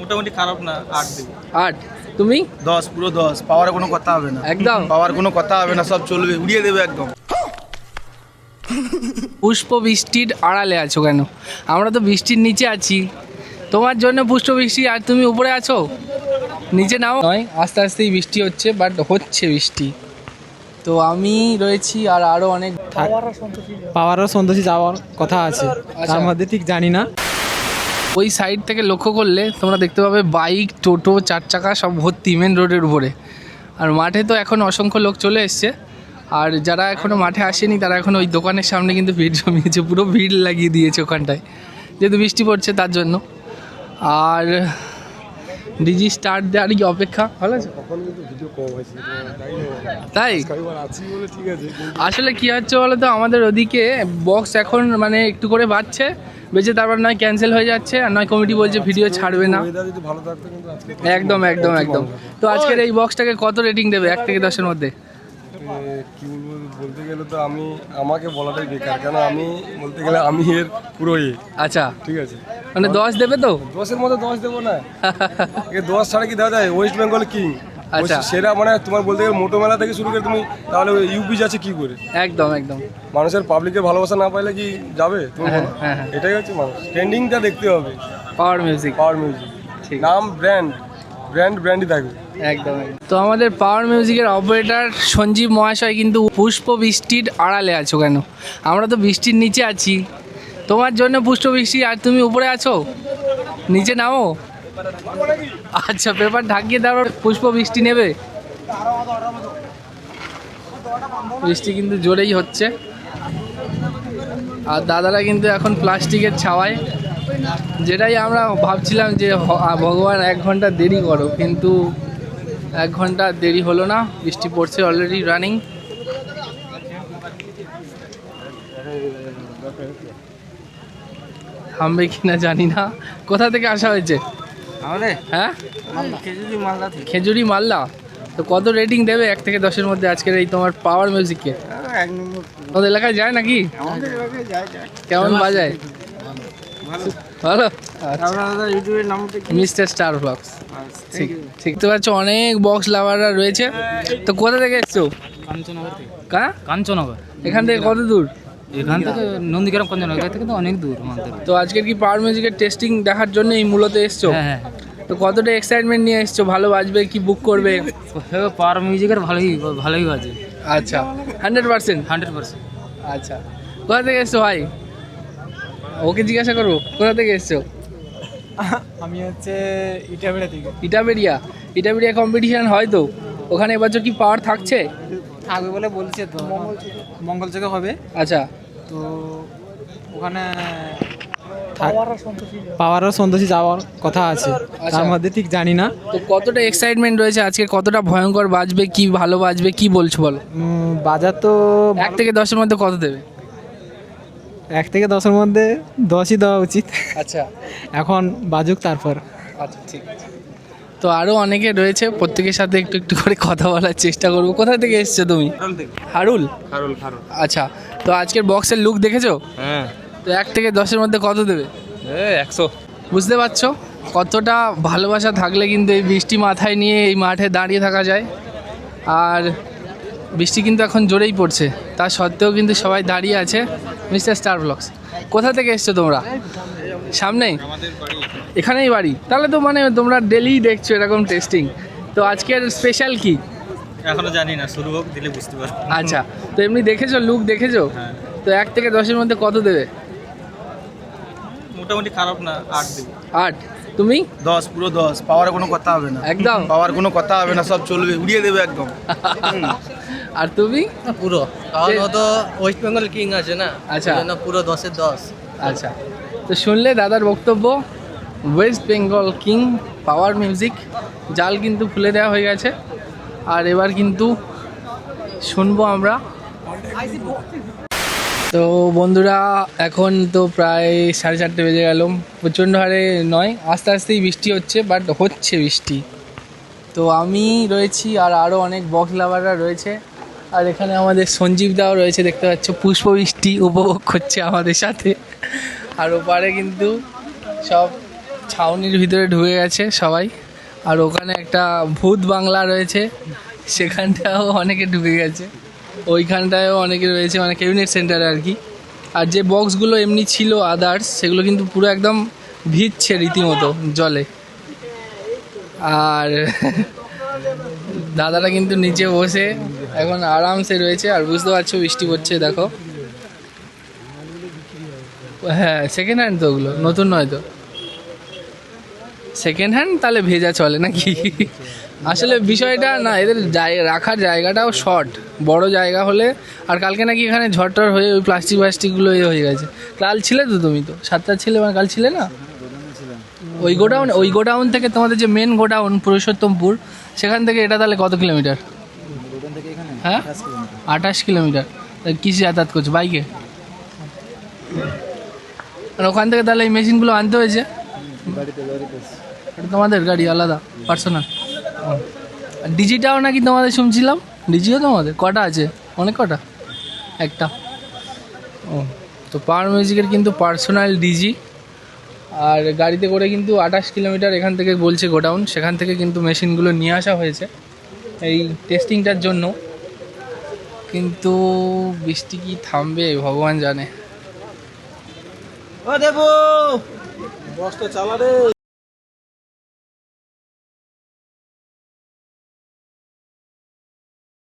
মোটামুটি খারাপ না আট দেবো আট? তুমি? দশ পুরো দশ। পাওয়ার কোনো কথা হবে না। একদম। পাওয়ার কোনো কথা হবে না সব চলবে। উড়িয়ে দেবে একদম। পুষ্প বৃষ্টির আড়ালে আছো কেন? আমরা তো বৃষ্টির নিচে আছি। তোমার জন্য পুষ্প বৃষ্টি আর তুমি উপরে আছো? নিচে নাও। নয় আস্তে আস্তেই বৃষ্টি হচ্ছে বাট হচ্ছে বৃষ্টি। তো আমি রয়েছি আর আরও অনেক পাওয়ারও সন্তোষী যাওয়ার কথা আছে। আচ্ছা। তার মধ্যে ঠিক জানি না। ওই সাইড থেকে লক্ষ্য করলে তোমরা দেখতে পাবে বাইক টোটো চার চাকা সব ভর্তি মেন রোডের উপরে। আর মাঠে তো এখন অসংখ্য লোক চলে এসছে। আর যারা এখনও মাঠে আসেনি তারা এখন ওই দোকানের সামনে কিন্তু ভিড় জমিয়েছে পুরো ভিড় লাগিয়ে দিয়েছে ওখানটায়। যেহেতু বৃষ্টি পড়ছে তার জন্য। আর ডিজি স্টার্ট দেওয়ারই কি অপেক্ষা? ভালো আছে? তাই আসলে কি হচ্ছে বলো তো আমাদের ওদিকে বক্স এখন মানে একটু করে বাড়ছে। বেঁচে তারপর নয় ক্যান্সেল হয়ে যাচ্ছে আর নয় কমিটি বলছে ভিডিও ছাড়বে না। একদম একদম একদম। তো আজকের এই বক্সটাকে কত রেটিং দেবে? এক থেকে দশের মধ্যে। কি বলব বলতে গেলে তো আমি আমাকে বলাটাই বেকার। কেন আমি বলতে গেলে আমি এর পুরো আচ্ছা। ঠিক আছে। মানে দশ দেবে তো? দশের মধ্যে দশ দেবো না। দশ ছাড়া কি দেওয়া যায়? ওয়েস্ট বেঙ্গল কিং আচ্ছা। সেরা মানে তোমার বলতে গেলে মোটো মেলা থেকে শুরু করে তুমি তাহলে ইউপি যাচ্ছে কি করে? একদম একদম। মানুষের পাবলিকের ভালোবাসা না পাইলে কি যাবে? তুমি হ্যাঁ, হ্যাঁ, হ্যাঁ। এটাই হচ্ছে মানুষ। ট্রেন্ডিংটা দেখতে হবে। পাওয়ার মিউজিক পাওয়ার মিউজিক নাম ব্র্যান্ড ব্র্যান্ড ব্র্যান্ডই থাকবে। একদম একদম। তো আমাদের পাওয়ার মিউজিকের অপারেটর সঞ্জীব মহাশয় কিন্তু পুষ্প বৃষ্টির আড়ালে আছো কেন? আমরা তো বৃষ্টির নিচে আছি। তোমার জন্য পুষ্প বৃষ্টি আর তুমি উপরে আছো? নিচে নামো। আচ্ছা পেপার ঢাকিয়ে তারপর পুষ্প বৃষ্টি নেবে? বৃষ্টি কিন্তু জোরেই হচ্ছে। আর দাদারা কিন্তু এখন প্লাস্টিকের ছাওয়ায়। যেটাই আমরা ভাবছিলাম যে ভগবান এক ঘণ্টা দেরি করো কিন্তু এক ঘণ্টা দেরি হলো না। বৃষ্টি পড়ছে অলরেডি রানিং থামবে কিনা জানি না। কোথা থেকে আসা হয়েছে? হ্যাঁ? খেজুরি মালদা মাল্লা তো কত রেটিং দেবে এক থেকে দশের মধ্যে আজকের এই তোমার পাওয়ার মিউজিককে এক তোমাদের এলাকায় যায় নাকি? আমাদের এলাকায় যায় যায়। কেমন বাজায়? ভালো। আচ্ছা। আপনারা দাদা ইউটিউবের নামটা কি? মিস্টার স্টার ব্লগস ঠিক ঠিক। তো পাচ্ছ অনেক বক্স লাভাররা রয়েছে। তো কোথা থেকে এসছো? কাঞ্চনগর কাঞ্চনগর। এখান থেকে কত দূর? এখান থেকে নন্দীগ্রাম কাঞ্চনগর থেকে তো অনেক দূর আমাদের। তো আজকের কি পাওয়ার মিউজিকের টেস্টিং দেখার জন্য এই মূলত এসছো? হ্যাঁ হ্যাঁ। তো কতটা এক্সাইটমেন্ট নিয়ে এসছো? ভালো বাজবে কি বুক করবে? পাওয়ার মিউজিকের ভালোই ভালোই আছে আচ্ছা। হান্ড্রেড পার্সেন্ট হান্ড্রেড পার্সেন্ট আচ্ছা। কোথা থেকে এসছো ভাই? ওকে জিজ্ঞাসা করব কোথা থেকে এসছো? আমি হচ্ছে ইটাবেড়া থেকে। ইটাবেরিয়া ইটাবেরিয়া কম্পিটিশন হয় তো? ওখানে এবছর কি পাওয়ার থাকছে? থাকবে বলে বলছে তো। মঙ্গল থেকে হবে। আচ্ছা। তো ওখানে পাওয়ারও সন্তোষী যাওয়ার কথা আছে। আচ্ছা। তার মধ্যে ঠিক জানি না। তো কতটা এক্সাইটমেন্ট রয়েছে আজকে? কতটা ভয়ঙ্কর বাজবে? কি ভালো বাজবে? কি বলছো বলো? বাজার তো এক থেকে দশের মধ্যে কত দেবে? এক থেকে দশের মধ্যে দশই দেওয়া উচিত। আচ্ছা। এখন বাজুক তারপর। আচ্ছা ঠিক আছে। তো আরও অনেকে রয়েছে প্রত্যেকের সাথে একটু একটু করে কথা বলার চেষ্টা করব। কোথা থেকে এসছো তুমি? হারুল হারুল? আচ্ছা তো আজকের বক্সের লুক দেখেছ? হ্যাঁ। তো এক থেকে দশের মধ্যে কত দেবে? একশো। বুঝতে পারছ? কতটা ভালোবাসা থাকলে কিন্তু এই বৃষ্টি মাথায় নিয়ে এই মাঠে দাঁড়িয়ে থাকা যায়। আর বৃষ্টি কিন্তু এখন জোরেই পড়ছে। তা সত্ত্বেও কিন্তু সবাই দাঁড়িয়ে আছে। মিস্টার স্টার ব্লগস কোথা থেকে এসছো তোমরা? সামনেই? এখানেই বাড়ি? তাহলে তো মানে তোমরা ডেলি দেখছ এরকম টেস্টিং তো আজকের স্পেশাল কি? এখনও জানি না শুরু হোক দিলে বুঝতে পারব। আচ্ছা তো এমনি দেখেছ লুক দেখেছ? হ্যাঁ। তো এক থেকে দশের মধ্যে কত দেবে? মোটামুটি খারাপ না আট দেবো। আট। তুমি? দশ পুরো দশ। পাওয়ার কোনো কথা হবে না। একদম। পাওয়ার কোনো কথা হবে না সব চলবে উড়িয়ে দেবে একদম। আর তুমি? পুরো। কারণ ও তো ওয়েস্ট বেঙ্গল কিং আছে না আচ্ছা। পুরো দশের দশ। আচ্ছা। তো শুনলে দাদার বক্তব্য West Bengal king power music জাল কিন্তু খুলে দেওয়া হয়ে গেছে। আর এবার কিন্তু শুনব আমরা। তো বন্ধুরা, এখন তো প্রায় সাড়ে চারটে বেজে গেল। প্রচণ্ড হারে নয়, আস্তে আস্তেই বৃষ্টি হচ্ছে বাট হচ্ছে বৃষ্টি। তো আমি রয়েছি আর আরও অনেক বক্স লাভাররা রয়েছে। আর এখানে আমাদের সঞ্জীব দাও রয়েছে, দেখতে পাচ্ছ পুষ্প বৃষ্টি উপভোগ করছে আমাদের সাথে। আর ওপারে কিন্তু সব ছাউনির ভিতরে ঢুকে গেছে সবাই। আর ওখানে একটা ভূত বাংলা রয়েছে, সেখানটাও অনেকে ঢুকে গেছে। ওইখানটায়ও অনেকে রয়েছে মানে ক্যাবিনেট সেন্টারে আর কি। আর যে বক্সগুলো এমনি ছিল আদার্স সেগুলো কিন্তু পুরো একদম ভিজছে রীতিমতো জলে। আর দাদারা কিন্তু নিচে বসে এখন আরামসে রয়েছে, আর বুঝতে পারছ বৃষ্টি পড়ছে, দেখো। হ্যাঁ সেকেন্ড হ্যান্ড তো ওগুলো, নতুন নয় তো। সেকেন্ড হ্যান্ড তাহলে ভেজা চলে নাকি? আসলে বিষয়টা না, এদের রাখার জায়গাটাও শর্ট বড় জায়গা হলে, আর কালকে নাকি এখানে ঝড়টর হয়ে ওই প্লাস্টিক প্লাস্টিকগুলো ইয়ে হয়ে গেছে। কাল ছিলে তো তুমি তো? সাতটা ছিলে মানে কাল ছিলে না? ওই গোডাউন ওই গোডাউন থেকে তোমাদের যে মেন গোডাউন, পুরুষোত্তমপুর, সেখান থেকে এটা তাহলে কত কিলোমিটার? হ্যাঁ? আঠাশ কিলোমিটার। কিসে যাতায়াত করছ? বাইকে আর ওখান থেকে তাহলে এই মেশিনগুলো আনতে হয়েছে। এটা তোমাদের গাড়ি আলাদা পার্সোনাল আর ডিজিটাও নাকি তোমাদের শুনছিলাম? ডিজিও তোমাদের? কটা আছে? অনেক কটা? একটা। ও তো পাওয়ার মিউজিকের কিন্তু পার্সোনাল ডিজি। আর গাড়িতে করে কিন্তু আঠাশ কিলোমিটার এখান থেকে বলছে গোডাউন। সেখান থেকে কিন্তু মেশিনগুলো নিয়ে আসা হয়েছে। এই টেস্টিংটার জন্য। কিন্তু বৃষ্টি কি থামবে ভগবান জানে। ও দেবু। বস্তা চালা রে।